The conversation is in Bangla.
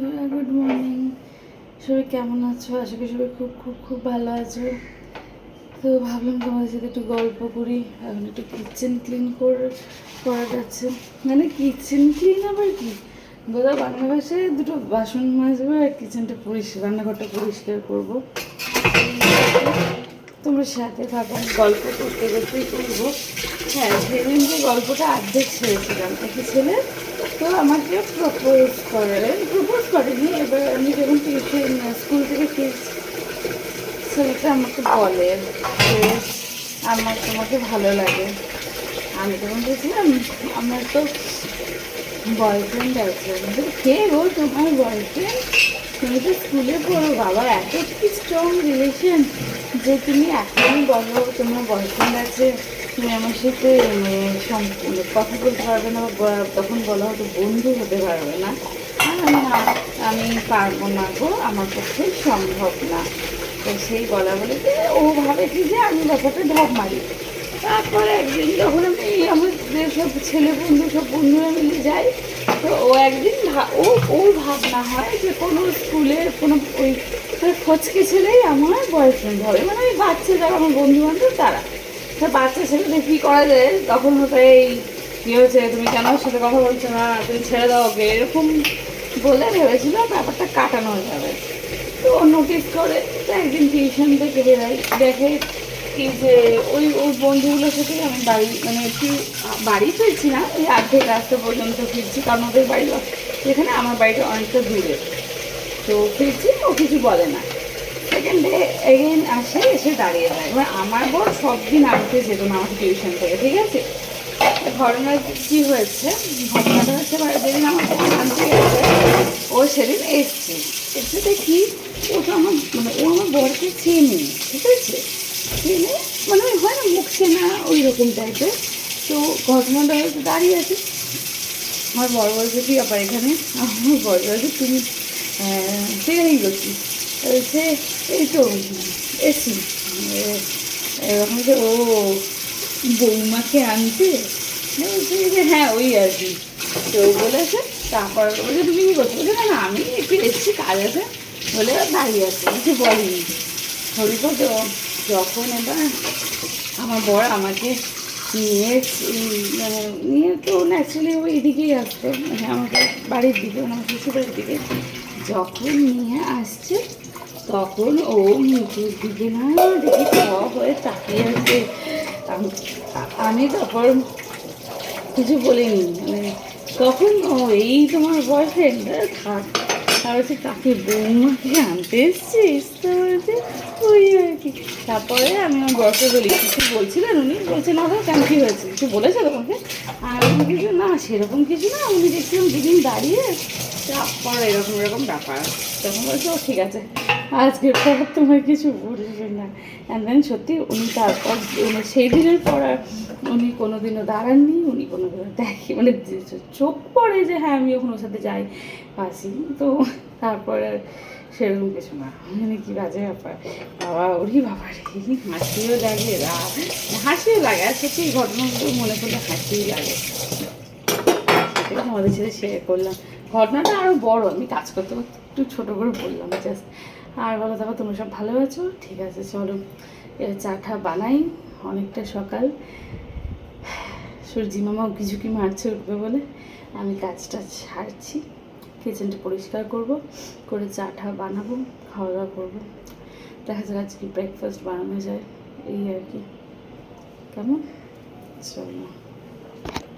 বন্ধুরা গুড মর্নিং সবাই কেমন আছো? আশা করি সবাই খুব খুব খুব ভালো আছো। তো ভাবলাম তোমাদের সাথে একটু গল্প করি। এখন একটু কিচেন ক্লিন করে করা যাচ্ছে মানে কিচেন ক্লিন আবার কি? বোধহয় বাংলা ভাষায় দুটো বাসন মাজবো আর কিচেনটা পরিষ্কার, রান্নাঘরটা পরিষ্কার করব। তোমরা সাথে থাকো গল্প করতে করতেই করব। হ্যাঁ সেদিন যে গল্পটা অর্ধেক ছেড়েছিলাম, একটা ছেলে তো আমাকে প্রপোজ করে প্রপোজ করেনি এবার আমি যখন টিউশন স্কুল থেকে ফিরছি, ছেলেটা আমাকে বলে আমার তোমাকে ভালো লাগে। আমি তখন বলছিলাম, আমার তো বয়ফ্রেন্ড আছে। কে গো তোমার বয়ফ্রেন্ড তুমি তো স্কুলে পড়ো, বাবা এত স্ট্রং রিলেশন যে তুমি এখনই বলো তোমার বয়ফ্রেন্ড আছে, তুমি আমার সাথে মানে কথা বলতে পারবে না তখন বলা হতো বন্ধু হতে পারবে না। না আমি পারব না গো, আমার পক্ষে সম্ভব না। তো সেই বলা বলে ও ভাবে কি যে আমি ব্যাপারটা ঢপ মারি। তারপরে একদিন যখন আমি আমাদের সব ছেলে বন্ধু, সব বন্ধুরা মিলে যাই, তো ও একদিন ও, ওর ভাবনা হয় যে কোনো স্কুলের কোনো ওই ফচকে ছেলেই আমার বয়ফ্রেন্ড হবে। মানে ওই বাচ্চা যারা আমার বন্ধু বান্ধব তারা। তা বাচ্চা ছেলেদের কী করা যায়? তখন হতো এই, কী হয়েছে? তুমি কেন ওর সাথে কথা বলছো না? তুমি ছেড়ে দাও ওকে। এরকম বলে ভেবেছিল ব্যাপারটা কাটানো যাবে। তো ও নোটিস করে, তো একদিন টিউশন থেকে বেরাই দেখে কি যে ওই ওই বন্ধুগুলোর সাথে আমি বাড়ি মানে একটু বাড়ি ফিরছি না ওই আর্ধেক রাস্তা পর্যন্ত ফিরছি, কারণ ওদের বাড়ি যেখানে আমার বাড়িটা অনেকটা দূরে। তো ফিরছি, ও কিছু বলে না। সেকেন্ড ডে এগেন আসে, এসে দাঁড়িয়ে যায়। এবার আমার বর সব দিন আনতে যেত না, আমাকে টিউশন থেকে, ঠিক আছে? ঘটনা কী হয়েছে? ঘটনাটা হচ্ছে যেদিন আমার ও সেদিন এসছে। এসে দেখি, ও তো আমার মানে ও আমার বরকে চেনে, ঠিক আছে? চেনে মানে ওই হয় না, মুখ চেনা ওই রকম টাইপের তো ঘটনাটা হয়তো দাঁড়িয়ে আছে। আমার বড় বলছে কি ব্যাপার এখানে। আমার বড় বলছে তুমি সেখানেই গেছি সে, এই তো এসি এরকম যে, ও বৌমাকে আনতে? বলছে যে হ্যাঁ ওই আর কি। তো বলেছে, তারপর বলছে, তুমি কী করছ? বলছে, না না, আমি একটু এসেছি, কাজ আছে। বলে, দাঁড়িয়ে আছে। কিছু বলিনি। হরিপদ যখন এবার আমার বর আমাকে নিয়ে মানে নিয়ে তো অ্যাকচুয়ালি ওই এদিকেই আসতো মানে আমাদের বাড়ির দিকে, আমার শ্বশুরের দিকে। যখন নিয়ে আসছে, তখন ও মুখের দিকে না দেখি ক হয়ে তাকিয়ে আছে। আমি- তখন কিছু বলিনি মানে তখন ও, এই তোমার বয়ফ্রেন্ড থাক। তার হচ্ছে কাকে বৌমাকে আনতে এসছিস তো বলছে, ওই আর কি। তারপরে আমি আমার বরকে বলি, কিছু বলছিলেন উনি? বলছে, না ভাই কেন কী হয়েছে? কিছু বলেছে তোমাকে? আর কিছু না, সেরকম কিছু না। উনি দেখছিলাম দুদিন দাঁড়িয়ে তারপর এরকম এরকম ব্যাপার। তখন ঠিক আছে। আজকের পর তোমার কিছু বলবে না। অ্যান্ড দেন সত্যি উনি তারপর উনি সেই দিনের পর উনি কোনোদিনও দাঁড়াননি, উনি কোনোদিনও দেখে মানে চোখ পড়ে যে হ্যাঁ আমি ওখানে ওর সাথে যাই, আসি। তো তারপরে সেরকম কিছু না। মানে কি বাজে ব্যাপার। বাবা, ওরই বাবা রে। হাসিও লাগে, রা, হাসিও লাগে। আর সত্যি ঘটনাগুলো মনে করলে হাসিই লাগে। সেটাই তোমাদের সাথে শেয়ার করলাম। ঘটনাটা আরও বড়, আমি কাজ করতে করতে একটু ছোটো করে বললাম জাস্ট আর বলো, তারপর তোমরা সব ভালো আছো? ঠিক আছে, চলো এবার চাটা বানাই, অনেকটা সকাল। সূর্যি মামা উকিঝুঁকি মারছে উঠবে বলে, আমি কাজটা ছাড়ছি কিচেনটা পরিষ্কার করব, করে চাটা বানাবো খাওয়া দাওয়া করব। দেখা যাক আজকে ব্রেকফাস্ট বানানো যায়, এই আর কি। কেমন? চলো।